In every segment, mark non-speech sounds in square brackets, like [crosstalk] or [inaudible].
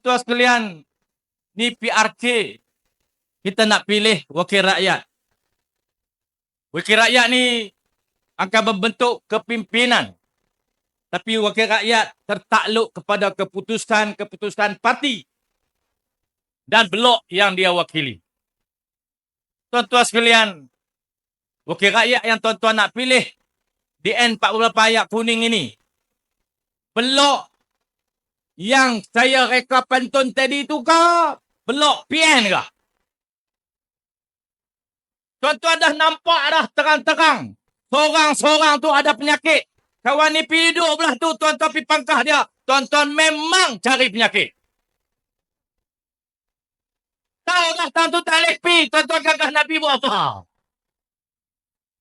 Tuan sekalian, ni PRK. Kita nak pilih wakil rakyat. Wakil rakyat ni akan membentuk kepimpinan. Tapi wakil rakyat tertakluk kepada keputusan-keputusan parti dan blok yang dia wakili. Tuan-tuan sekalian, wakil rakyat yang tuan-tuan nak pilih di N40 ayat kuning ini, blok yang saya reka pantun tadi tu ke? Blok PN ke? Tuan-tuan dah nampak dah terang-terang. Seorang-seorang tu ada penyakit. Kawan ni pergi duduk belah tu, tuan-tuan pergi pangkah dia. Tuan-tuan memang cari penyakit. Tahu dah tahun tu tak boleh pergi, tuan-tuan gagah Nabi buat apa?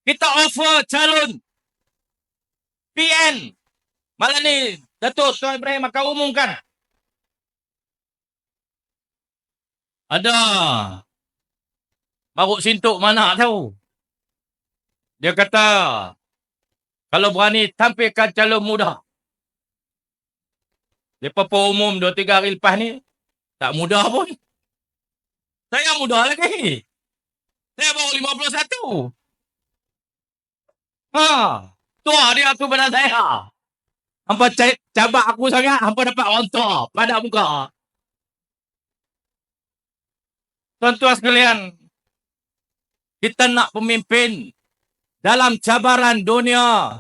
Kita offer calon PN. Malam ni, Datuk Tuan Ibrahim akan umumkan. Ada. Maruk sintuk mana tahu. Dia kata, kalau berani tampilkan calon muda. Lepas pun umum dua tiga hari lepas ni, tak muda pun. Saya muda lagi. Saya baru 51. Ha, tua dia tu pada saya. Hampa ca- cabak aku sangat, hampa dapat orang tua pada muka. Tuan-tuan sekalian, kita nak pemimpin dalam cabaran dunia,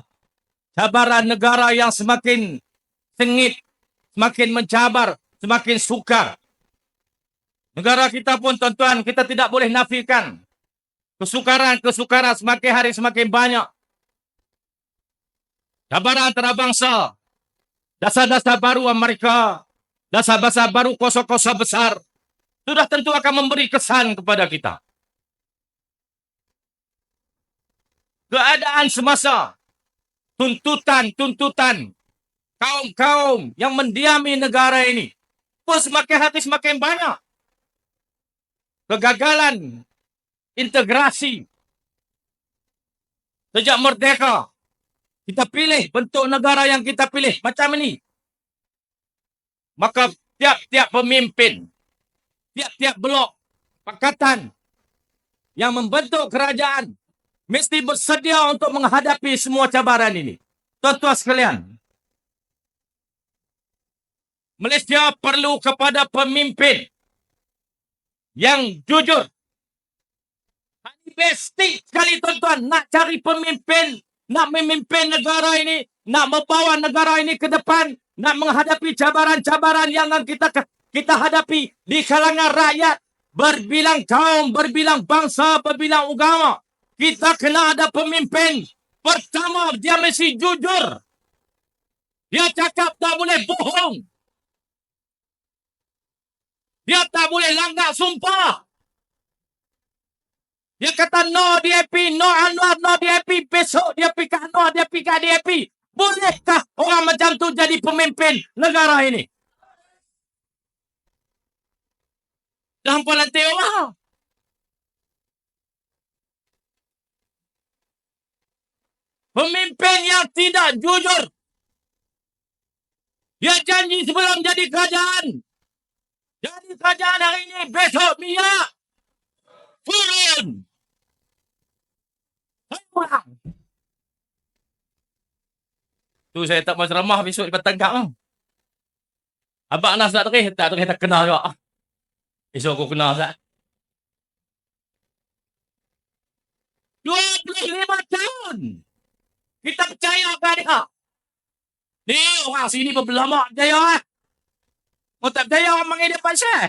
cabaran negara yang semakin sengit, semakin mencabar, semakin sukar. Negara kita pun tuan-tuan, kita tidak boleh nafikan. Kesukaran-kesukaran semakin hari semakin banyak. Cabaran antarabangsa, dasar-dasar baru Amerika, dasar-dasar baru kosa-kosa besar, sudah tentu akan memberi kesan kepada kita. Keadaan semasa, tuntutan-tuntutan. Kaum-kaum yang mendiami negara ini. Pun semakin hari semakin banyak. Kegagalan integrasi. Sejak merdeka kita pilih bentuk negara yang kita pilih macam ini. Maka tiap-tiap pemimpin, tiap-tiap blok, pakatan yang membentuk kerajaan mesti bersedia untuk menghadapi semua cabaran ini. Tuan-tuan sekalian, Malaysia perlu kepada pemimpin yang jujur. Ini basic sekali tuan-tuan nak cari pemimpin nak memimpin negara ini, nak membawa negara ini ke depan, nak menghadapi cabaran-cabaran yang kita kita hadapi di kalangan rakyat berbilang kaum, berbilang bangsa, berbilang agama. Kita kena ada pemimpin. Pertama, dia mesti jujur. Dia cakap tak boleh bohong. Dia tak boleh langgar sumpah. Dia kata no DAP, no Anwar, no DAP. Besok dia pergi ke Anwar, dia pergi ke DAP. Bolehkah orang macam tu jadi pemimpin negara ini? Dah hampa lantai orang. Pemimpin yang tidak jujur. Dia janji sebelum jadi kerajaan. Jadi kerajaan hari ini, besok minyak. Turun. Orang. Tu saya tak mau ceramah besok di petang kau. Abang Nas tak terih, tak terih tak kenal juga. Besok aku kenal Zat. 25 tahun. Kita percaya ke dia. Ni orang sini berbelama percaya eh. Kau tak percaya orang panggil dia pasal.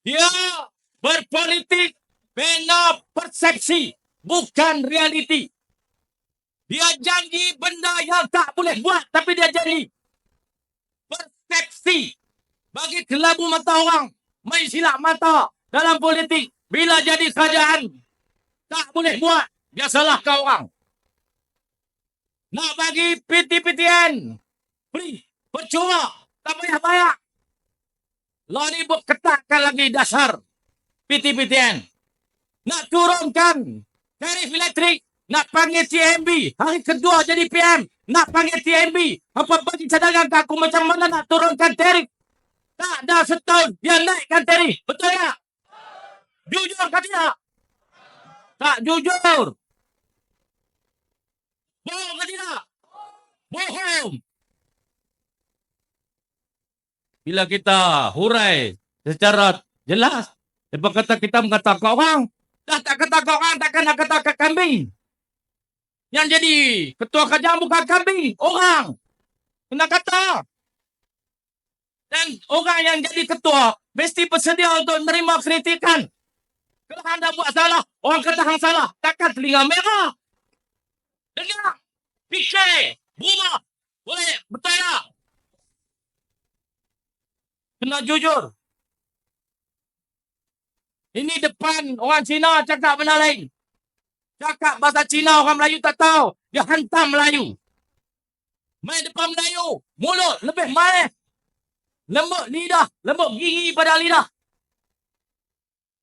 Dia berpolitik bina persepsi, bukan realiti. Dia janji benda yang tak boleh buat, tapi dia janji. Persepsi. Bagi kelabu mata orang, main silap mata dalam politik. Bila jadi kerajaan, tak boleh buat. Dia salahkan orang. Nak bagi PT-PTN, free, percuma, tak payah bayar. Lah ni buat ketatkan lagi dasar PT-PTN. Nak turunkan tarif elektrik Nak panggil TMB. Hari kedua jadi PM. Nak panggil TMB. Apa bagi cadangan ke aku macam mana nak turunkan tarif? Tak dah setahun dia naikkan tarif. Betul tak? Jujur ke tidak? Tak jujur. Bohong ke tidak? Bohong. Bila kita hurai secara jelas. Lepas kata kita mengatakan orang. Dah tak kata kat orang, takkan nak kata kat kambing. Yang jadi ketua kerajaan bukan kambing, orang. Kena kata. Dan orang yang jadi ketua mesti bersedia untuk menerima kritikan. Kalau anda buat salah, orang kata hang salah. Takkan telinga merah. Dengar. Fikir. Berubah. Boleh. Betul tak? Kena jujur. Ini depan orang Cina cakap benda lain. Cakap bahasa Cina orang Melayu tak tahu. Dia hantam Melayu. Main depan Melayu. Mulut lebih main. Lembut lidah. Lembut gigi pada lidah.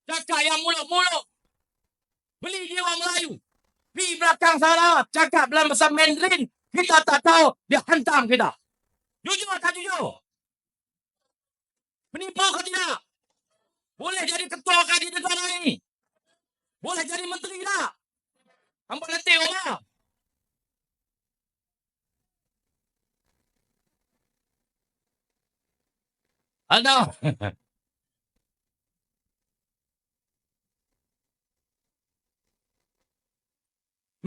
Cakap yang mulut-mulut. Beli jiwa Melayu. Di belakang sana. Cakap dalam bahasa Mandarin. Kita tak tahu. Dia hantam kita. Jujur tak jujur? Penipu ke tidak? Boleh jadi ketua kan di negara ini? Boleh jadi menteri tak? Hamba letih orang. Ada. [laughs]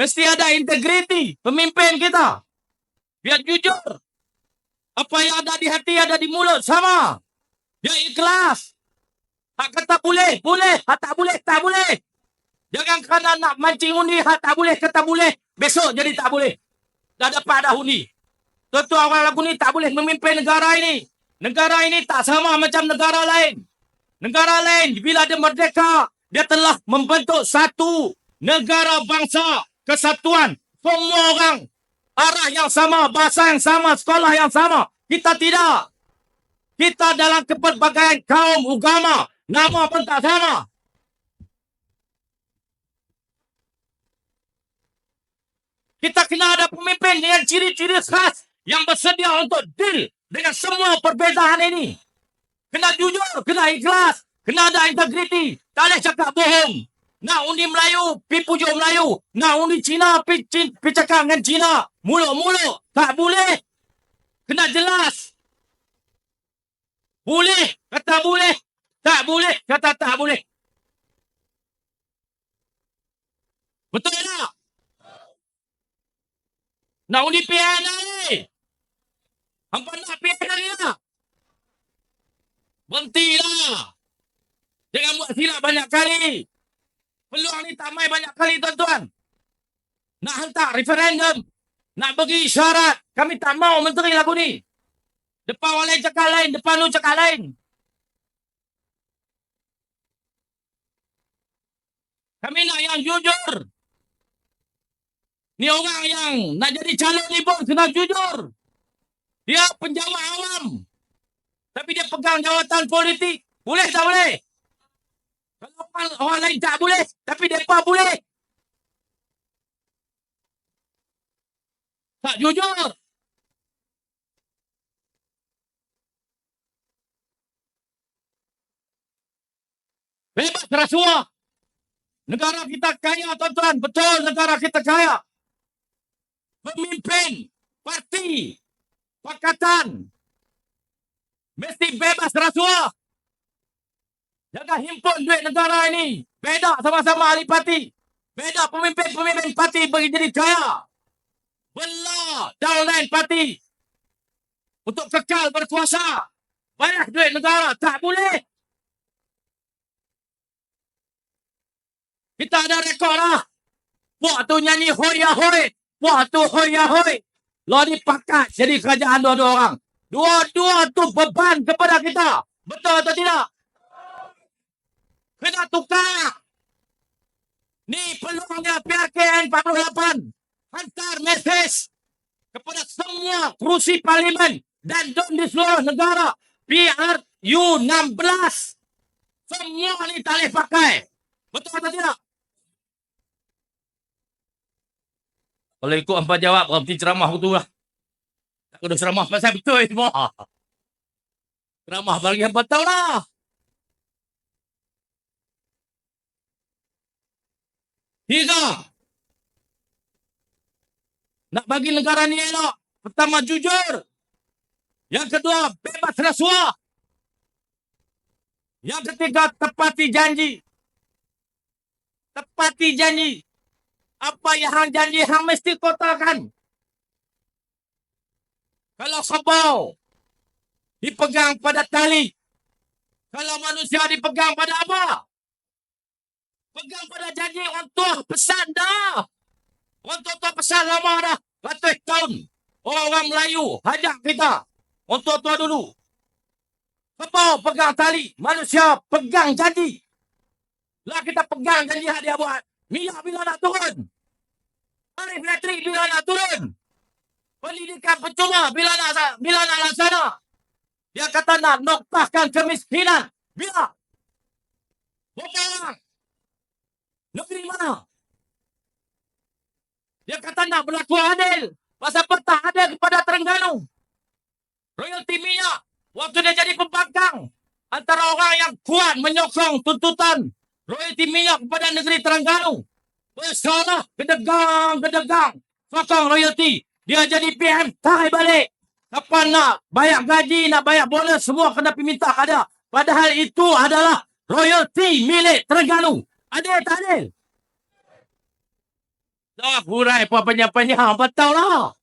Mesti ada integriti pemimpin kita. Biar jujur. Apa yang ada di hati ada di mulut sama. Dia ikhlas. Hak kata boleh, boleh. Hak tak boleh, tak boleh. Jangan kerana nak mancing undi, hak tak boleh, kata boleh. Besok jadi tak boleh. Dah dapat dah undi. Tuan-tuan orang lagu ni tak boleh memimpin negara ini. Negara ini tak sama macam negara lain. Negara lain, bila dia merdeka, dia telah membentuk satu negara bangsa kesatuan. Semua orang arah yang sama, bahasa yang sama, sekolah yang sama. Kita tidak. Kita dalam kepelbagaian kaum agama. Nama pun tak sama. Kita kena ada pemimpin dengan ciri-ciri khas yang bersedia untuk deal dengan semua perbezaan ini. Kena jujur, kena ikhlas, kena ada integriti. Tak boleh cakap bohong. Nak undi Melayu, pi pujuk Melayu. Nak undi Cina, pi, pi, pi cakap dengan Cina. Mulut-mulut. Tak boleh. Kena jelas. Boleh, kata boleh. Tak boleh, kata tak boleh. Betul tak? Nak undi PN ni. Hampa nak PN lagi tak? Berhentilah. Jangan buat silap banyak kali. Peluang ni tak main banyak kali tuan-tuan. Nak hantar referendum. Nak bagi syarat. Kami tak mau menteri lagu ni. Depan orang lain cakap lain. Depan lu cakap lain. Kami nak yang jujur. Ni orang yang nak jadi calon ni pun kena jujur. Dia penjawat awam. Tapi dia pegang jawatan politik. Boleh tak boleh? Kalau orang, orang lain tak boleh. Tapi mereka boleh. Tak jujur. Bebas rasuah. Negara kita kaya, tuan-tuan. Betul negara kita kaya. Pemimpin, parti, pakatan. Mesti bebas rasuah. Jangan himpun duit negara ini. Beda sama-sama ahli parti. Beda pemimpin-pemimpin parti bagi jadi kaya. Belah downline parti. Untuk kekal berkuasa. Banyak duit negara. Tak boleh. Kita ada rekod lah. Buat tu nyanyi hoi ya hoi. Buat tu hoi. Lo dipakat jadi kerajaan dua-dua orang. Dua-dua tu beban kepada kita. Betul atau tidak? Kena tukar. Ni peluangnya PRKN 48. Hantar mesej kepada semua kerusi parlimen dan dom di seluruh negara. PRU 16. Semua ni tak boleh pakai. Betul atau tidak? Kalau ikut hampa jawab, berhenti ceramah aku tu lah. Tak kena ceramah pasal betul semua. Ceramah bagi hampa tahu lah. Tiga. Nak bagi negara ni elok. Pertama, jujur. Yang kedua, bebas rasuah. Yang ketiga, tepati janji. Tepati janji. Apa yang hang janji, hang mesti kotakan. Kalau sabau, dipegang pada tali. Kalau manusia dipegang pada apa? Pegang pada janji untuk pesan dah. Untuk tu pesan lama dah. Ratus tahun. Orang Melayu hajak kita. Untuk tua dulu. Kepau pegang tali. Manusia pegang janji. Lah kita pegang janji yang dia buat. Minyak bila nak turun. Tarif elektrik bila nak turun. Pendidikan percuma bila nak bila nak laksana. Dia kata nak noktahkan kemiskinan. Bila? Berapa orang? Negeri mana? Dia kata nak berlaku adil. Pasal apa tak adil kepada Terengganu? Royalty minyak. Waktu dia jadi pembangkang. Antara orang yang kuat menyokong tuntutan royalty minyak kepada negeri Terengganu. Bersalah, kedegang, kedegang. Sokong royalty. Dia jadi PM, tarik balik. Kapan nak bayar gaji, nak bayar bonus, semua kena minta ke dia. Padahal itu adalah royalty milik Terengganu. Adil tak adil? Dah hurai apa banyak-banyak. Apa tahu lah.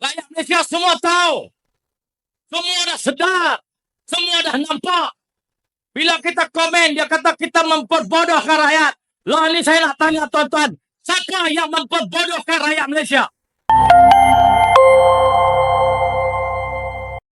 Rakyat Malaysia semua tahu. Semua dah sedar. Semua dah nampak. Bila kita komen, dia kata kita memperbodohkan rakyat. Lah ni saya nak tanya tuan-tuan. Siapa yang memperbodohkan rakyat Malaysia?